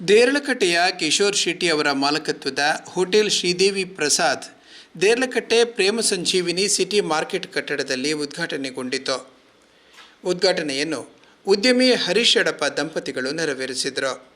ದೇರಳಕಟ್ಟೆಯ ಕಿಶೋರ್ ಶೆಟ್ಟಿ ಅವರ ಮಾಲಕತ್ವದ ಹೋಟೆಲ್ ಶ್ರೀದೇವಿ ಪ್ರಸಾದ್ ದೇರ್ಲಕಟ್ಟೆ ಪ್ರೇಮ ಸಂಜೀವಿನಿ city market ಕಟ್ಟಡದಲ್ಲಿ ಉದ್ಘಾಟನೆಗೊಂಡಿತು. ಉದ್ಘಾಟನೆಯನ್ನು ಉದ್ಯಮಿ ಹರೀಶ್ ದಂಪತಿಗಳು ನೆರವೇರಿಸಿದರು.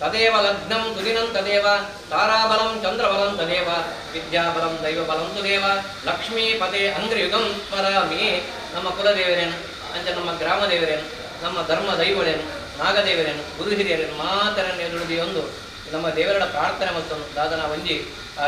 ತದೇವ ಲಗ್ನಂ ತುದಿನಂ ತದೇವ ತಾರಾಬಲಂ ಚಂದ್ರಬಲಂ ತದೇವ ವಿದ್ಯಾಬಲಂ ದೈವಬಲಂ ತುದೇವ ಲಕ್ಷ್ಮೀ ಪದೇ ಅಂದ್ರಯುಗಂ ಸ್ಮರಾಮಿ ನಮ್ಮ ಕುಲದೇವರೇನು ಅಂಚೆ ನಮ್ಮ ಗ್ರಾಮದೇವರೇನು, ನಮ್ಮ ಧರ್ಮ ದೈವಳೇನು ನಾಗದೇವರೇನು ಗುರು ಹಿರಿಯರೇನು ಮಾತರನ್ನು ನಮ್ಮ ದೇವರ ಪ್ರಾರ್ಥನೆ ಮತ್ತು ದಾದನ ಒಂಜಿ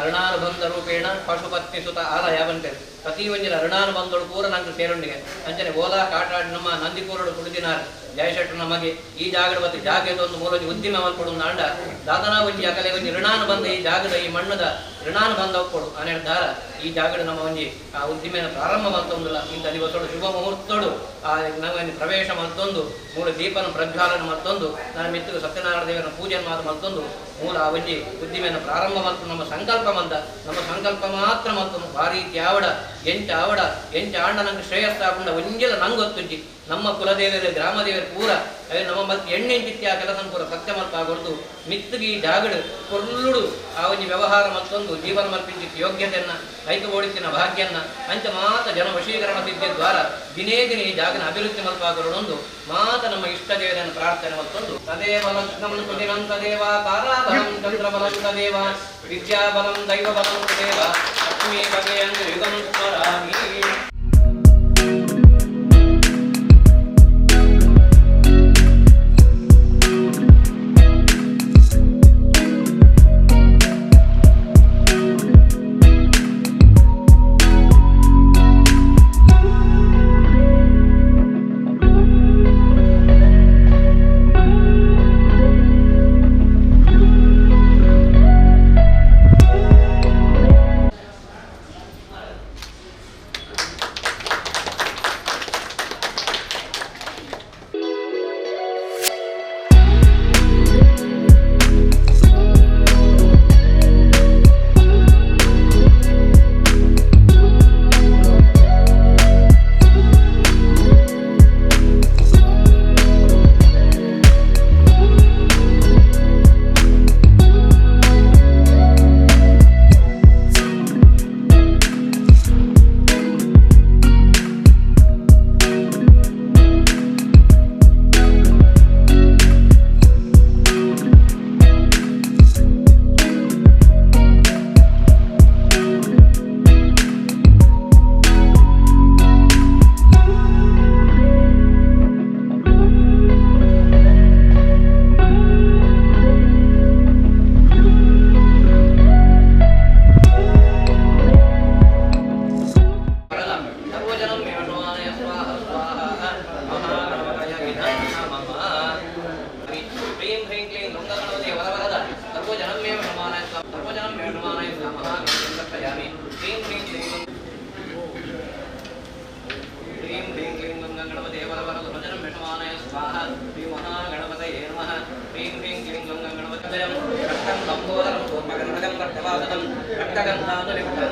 ಋಣಾನುಬಂಧ ರೂಪೇಣ ಪಶುಪತ್ನಿ ಸುತ ಆಲಯ ಬಂತೆ. ಪ್ರತಿ ಒಂಜಿನ ಅರುಣಾನುಬಂಧಗಳು ಪೂರ ನಂಗೆ ಸೇರೊಂದಿಗೆ ಅಂಚನೆ ಓಲಾ ಕಾಟಾಡಿ ನಮ್ಮ ನಂದಿಪೂರಡು ಕುಡಿದಿನಾರ್ ಜಯಶೆಟ್ಟರು ನಮಗೆ ಈ ಜಾಗದ ಮತ್ತು ಜಾಗದ ಒಂದು ಮೂಲಜಿ ಉದ್ದಿಮೆ ಕೊಡು ನಾಂಡ. ದಾದನ ಒಂಜಿ ಅಕಲೆ ಒಂಜಿ ಋಣಾನು ಬಂದ ಈ ಜಾಗದ ಈ ಮಣ್ಣದ ಋಣಾನುಬಂಧ ಒಪ್ಪಡು ಒಕ್ಕೊಡು ಅನೇ ದಾರ ಈ ಜಾಗ ನಮ್ಮ ಒಂಜಿ ಆ ಉದ್ದಿಮೆನ ಪ್ರಾರಂಭ ಮಂತೊಂದುಲ ಇಂತ ದಿವಸಡು ಶುಭ ಮುಹೂರ್ತೋಡು, ಆ ನಮಗೆ ಪ್ರವೇಶ ಮತ್ತೊಂದು ಮೂಲ ದೀಪನ ಪ್ರಜ್ವಾಲನ ಮತ್ತೊಂದು ನಾನು ಮಿತ್ತು ಸತ್ಯನಾರಾಯಣ ದೇವರ ಪೂಜೆ ಮಾತು ಮತ್ತೊಂದು ಮೂಲ ಆ ಒಂಜಿ ಉದ್ದಿಮೆನ ಪ್ರಾರಂಭ ಮತ್ತು ನಮ್ಮ ಸಂಕಲ್ಪ ಮಂದ ನಮ್ಮ ಸಂಕಲ್ಪ ಮಾತ್ರ ಮತ್ತೊಂದು ಭಾರಿ ಆವಡ ಎಂಚ ಆವಡ ಎಂಚ ಆಂಡ ನಂಗೆ ಶ್ರೇಯಸ್ಸಾಕೊಂಡ ಒಂಜಲ ನಂಗೊತ್ತುಂಜಿ ನಮ್ಮ ಕುಲದೇವರ, ಗ್ರಾಮದೇವರ ಪೂರ ಅದೇ ನಮ್ಮ ಮತ್ತೆ ಎಣ್ಣೆಂಚಿತ್ಯ ಆ ಕೆಲಸ ಪೂರ ಸತ್ಯ ಮಲ್ಪಾಗೊಳ್ದು ಮಿತ್ತಿಗೆ ಕೊಲ್ಲುಡು ಆ ಒಂದು ವ್ಯವಹಾರ ಮತ್ತೊಂದು ಜೀವನ ಮಲ್ಪಿಂಚಿತ್ ಯೋಗ್ಯತೆಯನ್ನ ಐದು ಓಡಿಸಿನ ಭಾಗ್ಯನ್ನ, ಅಂಚ ಮಾತ ಜನ ವಶೀಕರಣ ಸಿದ್ಧಿಯ ದ್ವಾರ ದಿನೇ ದಿನೇ ಈ ಜಾಗನ ಅಭಿವೃದ್ಧಿ ಮಲ್ಪಾಗೊಳ್ಳೊಂದು ಮಾತ ನಮ್ಮ ಇಷ್ಟ ದೇವರನ್ನು ಪ್ರಾರ್ಥನೆ ಮತ್ತೊಂದು. ತದೇವ ಲಕ್ಷ್ಮಣ ಸುದಿನಂ ದೇವ ತಾರಾಬಲಂ ಚಂದ್ರಬಲಂ ತದೇವ, ವಿದ್ಯಾಬಲಂ ದೈವಬಲಂ ತದೇವ, ಲಕ್ಷ್ಮೀ ಬಗೆಯಂಗ ಯುಗಂ ಸ್ಮರಾಮಿ. kagandaan ulit.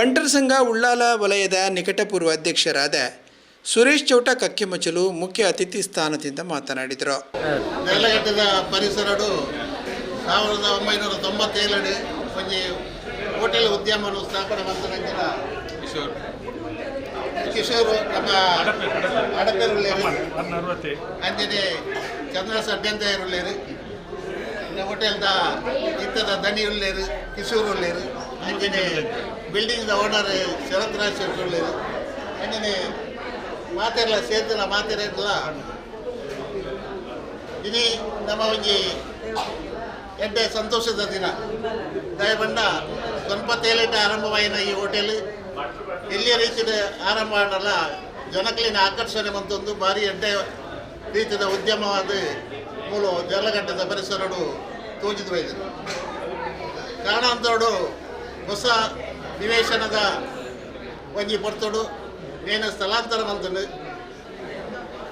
ಬಂಟರ್ ಸಂಘ ಉಳ್ಳಾಲ ವಲಯದ ನಿಕಟಪೂರ್ವ ಅಧ್ಯಕ್ಷರಾದ ಸುರೇಶ್ ಚೌಟ ಕಕ್ಕೆಮಚಲು ಮುಖ್ಯ ಅತಿಥಿ ಸ್ಥಾನದಿಂದ ಮಾತನಾಡಿದರು. ನೆಲಗಟ್ಟದ ಪರಿಸರಡು ಸಾವಿರದ ಒಂಬೈನೂರ ತೊಂಬತ್ತೇಳಡಿ ಒಂಜಿ ಹೋಟೆಲ್ ಉದ್ಯಮವನ್ನು ಸ್ಥಾಪನೆ ಮಾಡಿದ ಕಿಶೋರ್. ಕಿಶೋರ್ ನಮ್ಮ ಅಡಪೆರುಳ್ಳೇರು ಅಂಜನೆ ಚಂದ್ರ ಸಡ್ಯಂತ ಇರುಳ್ಳೇರು ಇನ್ನು ಹೋಟೆಲ್ದ ಇತ್ತದ ದಣಿ ಉಳ್ಳೇರು ಕಿಶೋರ್ ಉಳ್ಳೇರು ಅಂಜನೆ ದ ಓನರ್ ಶರತ್ ರಾಜ್ ಶೆಟ್ಟಿ ಆಂಜನೇಯ ಮಾತೆಲ್ಲ ಸೇತುಲ ಮಾತೆರಲ್ಲ ಇನಿ ನಮ್ಮ ಒಂಜಿ ಎಂಟೆ ಸಂತೋಷದ ದಿನ. ದಯಬಂಡ ತೊಂಬತ್ತೇಳಿಂದ ಆರಂಭವಾಯಿನ ಈ ಹೋಟೆಲ್ ಎಲ್ಲಿಯ ರೀತಿಯ ಆರಂಭ ಮಾಡಲ್ಲ ಜನಕ್ಲಿನ ಆಕರ್ಷಣೆ ಮಂತೊಂದು ಭಾರಿ ಎಂಟೆ ರೀತಿಯ ಉದ್ಯಮವಾದ ಮೂಲ ಜಲಘಟ್ಟದ ಪರಿಸರಡು ಕಾರಣ ಕಾರಣಾಂತೋಡು ಹೊಸ ನಿವೇಶನದ ಒಂಜಿ ಪೊರ್ತೋಡು ನೇನ ಸ್ಥಳಾಂತರ ಮಂತುಂಡು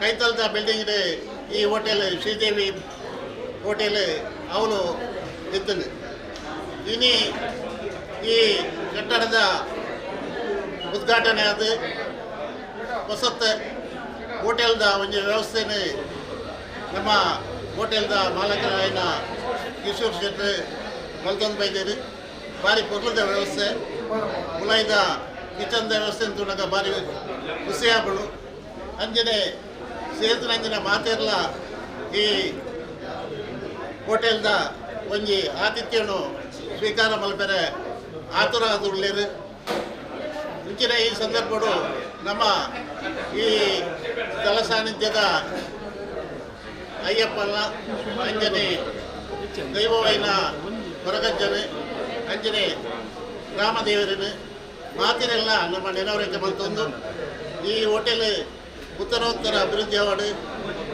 ಕೈತಲ್ದ ಬಿಲ್ಡಿಂಗ್ ಈ ಹೋಟೆಲ್ ಶ್ರೀದೇವಿ ಹೋಟೆಲ್ ಅವನು ಇದ್ದನು ಇನಿ ಈ ಕಟ್ಟಡದ ಉದ್ಘಾಟನೆ ಅದು ಹೊಸತ್ತ ಹೋಟೆಲ್ದ ಒಂದು ವ್ಯವಸ್ಥೆನ ನಮ್ಮ ಹೋಟೆಲ್ದ ಮಾಲಕರಾಯನ ಕಿಶೋರ್ ಶೆಟ್ಟಿ ಮಲ್ತೊಂದು ಬೈದೇರು ಭಾರಿ ಪೊರ್ಲದ ವ್ಯವಸ್ಥೆ ಮುಲಾಯ್ದ ಕಿಚನ್ದ ವ್ಯವಸ್ಥೆ ಅಂತೂ ಭಾರಿ ಖುಷಿಯಾಗಳು ಅಂಜನೆ ಸೇತುನಂಜಿನ ಮಾತೆರ್ಲ ಈ ಹೋಟೆಲ್ದ ಒಂಜಿ ಆತಿಥ್ಯನು ಸ್ವೀಕಾರ ಮಲ್ಪೆರೆ ಆತುರ ಆದುಳ್ಳೇರು ಇಂಚಿನ ಈ ಸಂದರ್ಭಡು ನಮ್ಮ ಈ ಸ್ಥಳ ಸಾನ್ನಿಧ್ಯದ ಅಯ್ಯಪ್ಪನ ಅಂಜನೆ ದೈವವೈನ ಹೊರಗಜ್ಜನೆ. ಆಂಜನೇಯ ರಾಮದೇವರನ್ನು ಮಾತಿನೆಲ್ಲ ನಮ್ಮ ನೆನವರಿಗೆ ಬಂತಂದು ಈ ಹೋಟೆಲ್ ಉತ್ತರೋತ್ತರ ಅಭಿವೃದ್ಧಿ ಅವಾರ್ಡ್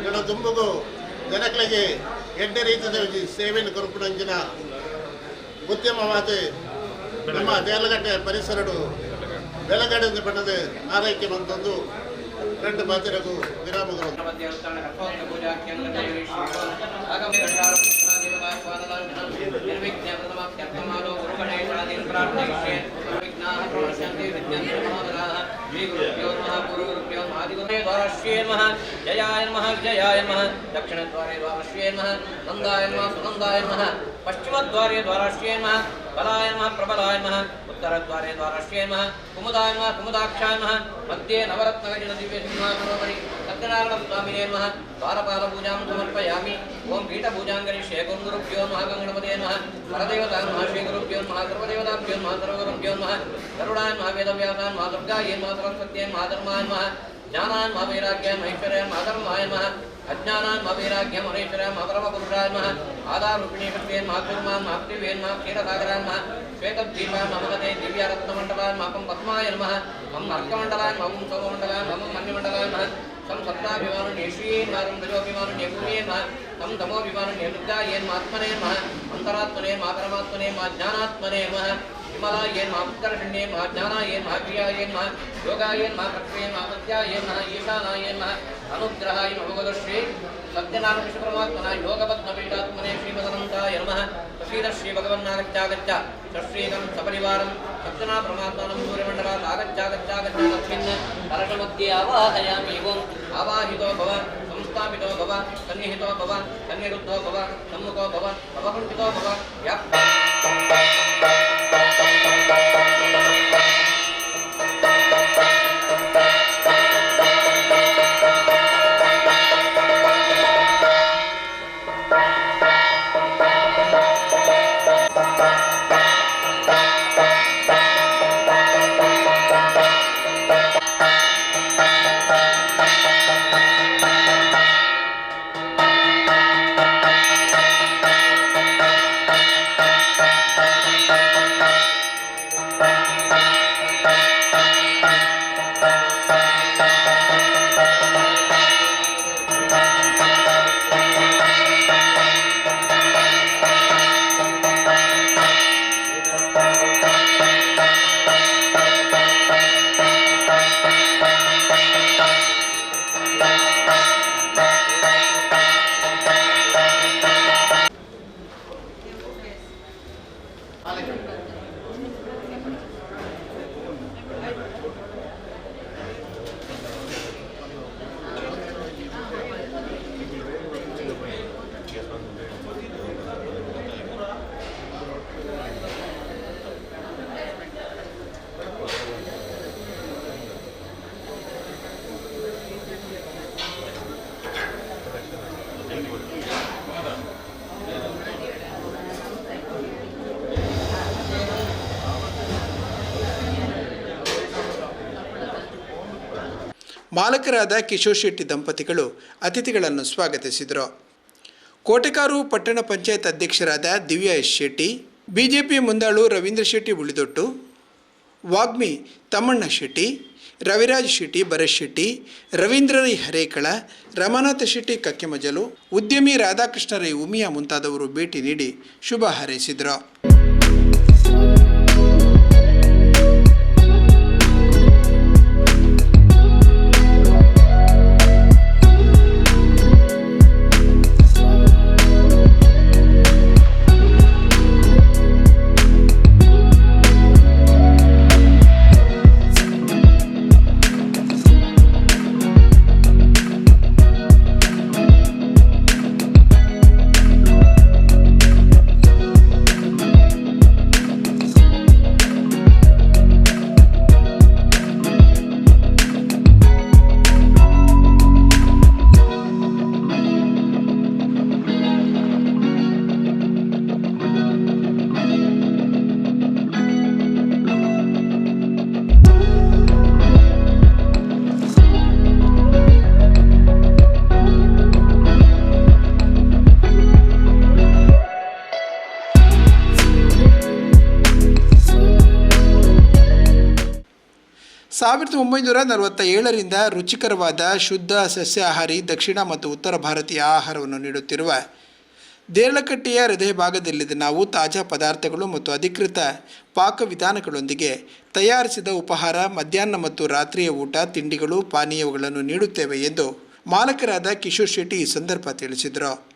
ನನ್ನ ತುಂಬಗೂ ಜನಗಳಿಗೆ ಎಡ್ಡೆ ರೀತಿಯ ಸೇವೆಯನ್ನು ಕೊರಪುನಂಚಿನ ಉದ್ಯಮವಾದ ನಮ್ಮ ದೇಲಗಟ್ಟೆ ಪರಿಸರ ಬೆಲಗಡೆಯಿಂದ ಬಣ್ಣದ ಆರೈಕೆ ಬಂತಂದು రెండు ಮಾತಿರಗೂ విరామగలం गणेशादीन् प्रार्थयिष्ये विघ्नाः प्रणश्यन्ति विद्यन्ते महावराः श्रीगुरुभ्यो जयाय नमः विजयाय नमः दक्षिणद्वारे द्वारश्वे नमः बलाय नमः प्रबलाय नमः उत्तरद्वारे द्वारश्वे नमः कुमुदाय नमः कुमुदाक्षाय नमः मध्ये नवरत्नगणदिव्यसिंहासनोपरि సత్యనారాయణ స్వామినే నమ ద్వారపాల పూజాం సమర్పయామి ఓం పీఠ పూజాం కరిష్యే గుం గురుభ్యో నమ గంగణపతే నమ పరదేవతా నమ శ్రీ గురుభ్యో నమ సర్వదేవతాభ్యో నమ సర్వగురుభ్యో నమ గరుడాన్ మహా వేదవ్యాసాన్ మహా దుర్గాయే మహా సరస్వత్యే మహా ధర్మాన్ మహా జ్ఞానాన్ మహా వైరాగ్యాన్ ఐశ్వర్యాన్ మహా ధర్మాయ మహా అజ్ఞానాన్ అవిరాగ్యం అనేశ్వరం అపరమ పురుషాన్ మహ ఆదారుపిణీ కృత్వేన్ మాతృమాన్ మాతృవేన్ మా క్షీరసాగరాన్ మహ శ్వేతద్వీపాన్ మమగతే దివ్యారత్నమండలాన్ మకం పద్మాయ నమ మమ అర్కమండలాన్ మమం సోమమండలాన్ మమం మన్యమండలాన్ మహ तं सत्ताभिमानन्येष्वेन्मानं तजोभिमानन्यगुण्येन्मान् अंतरात्मने तमोभिमानन्यनुद्धायेन्मात्मनेर्मः अन्तरात्मनेर्मा परमात्मनेर्मा ज्ञानात्मनेर्मः मृत्याये नमात्मने नमः अन्तरात्मने मा परमात्मने मा ज्ञानात्मने नमः हिमालये नमः उत्कर्षण्ये नमः ज्ञानाय नमः क्रियाय नमः योगाय नमः कर्तव्ये नमः सत्याय नमः ईशानाय नमः अनुग्रहाय भगवदश्री सत्यनारायण विष्णुपरमात्मना योगपद्मपीठात्मने श्रीमदनन्ताय नमः प्रसीद श्रीभगवन्नागत्यागच्छ सश्रीकं सपरिवारं सत्यना परमात्मानं सूर्यमण्डलात् आगच्छागच्छागच्छ तस्मिन् कलशमध्ये आवाहयामि ओम् आवाहितो भव संस्थापितो भव सन्निहितो भव सन्निरुद्धो भव सम्मुखो भव भवकुण्ठितो भव व्याप्त Bye. ಮಾಲಕರಾದ ಕಿಶೋರ್ ಶೆಟ್ಟಿ ದಂಪತಿಗಳು ಅತಿಥಿಗಳನ್ನು ಸ್ವಾಗತಿಸಿದರು. ಕೋಟೆಕಾರು ಪಟ್ಟಣ ಪಂಚಾಯತ್ ಅಧ್ಯಕ್ಷರಾದ ದಿವ್ಯಾ ಎಸ್ ಶೆಟ್ಟಿ, ಬಿಜೆಪಿ ಮುಂದಾಳು ರವೀಂದ್ರ ಶೆಟ್ಟಿ ಉಳಿದೊಟ್ಟು, ವಾಗ್ಮಿ ತಮ್ಮಣ್ಣ ಶೆಟ್ಟಿ, ರವಿರಾಜ್ ಶೆಟ್ಟಿ ಭರತ್ ಶೆಟ್ಟಿ, ರವೀಂದ್ರ ರೈ ಹರೇಕಳ, ರಮಾನಾಥ ಶೆಟ್ಟಿ ಕಕ್ಕೆಮಜಲು, ಉದ್ಯಮಿ ರಾಧಾಕೃಷ್ಣ ರೈ ಉಮಿಯಾ ಮುಂತಾದವರು ಭೇಟಿ ನೀಡಿ ಶುಭ ಹಾರೈಸಿದರು. ಸಾವಿರದ ಒಂಬೈನೂರ ನಲವತ್ತ ಏಳರಿಂದ ರುಚಿಕರವಾದ ಶುದ್ಧ ಸಸ್ಯಾಹಾರಿ ದಕ್ಷಿಣ ಮತ್ತು ಉತ್ತರ ಭಾರತೀಯ ಆಹಾರವನ್ನು ನೀಡುತ್ತಿರುವ ದೇರಳಕಟ್ಟೆಯ ಹೃದಯ ಭಾಗದಲ್ಲಿದ್ದ ನಾವು ತಾಜಾ ಪದಾರ್ಥಗಳು ಮತ್ತು ಅಧಿಕೃತ ಪಾಕವಿಧಾನಗಳೊಂದಿಗೆ ತಯಾರಿಸಿದ ಉಪಹಾರ, ಮಧ್ಯಾಹ್ನ ಮತ್ತು ರಾತ್ರಿಯ ಊಟ, ತಿಂಡಿಗಳು, ಪಾನೀಯಗಳನ್ನು ನೀಡುತ್ತೇವೆ ಎಂದು ಮಾಲಕರಾದ ಕಿಶೋರ್ ಶೆಟ್ಟಿ ಈ ಸಂದರ್ಭ ತಿಳಿಸಿದರು.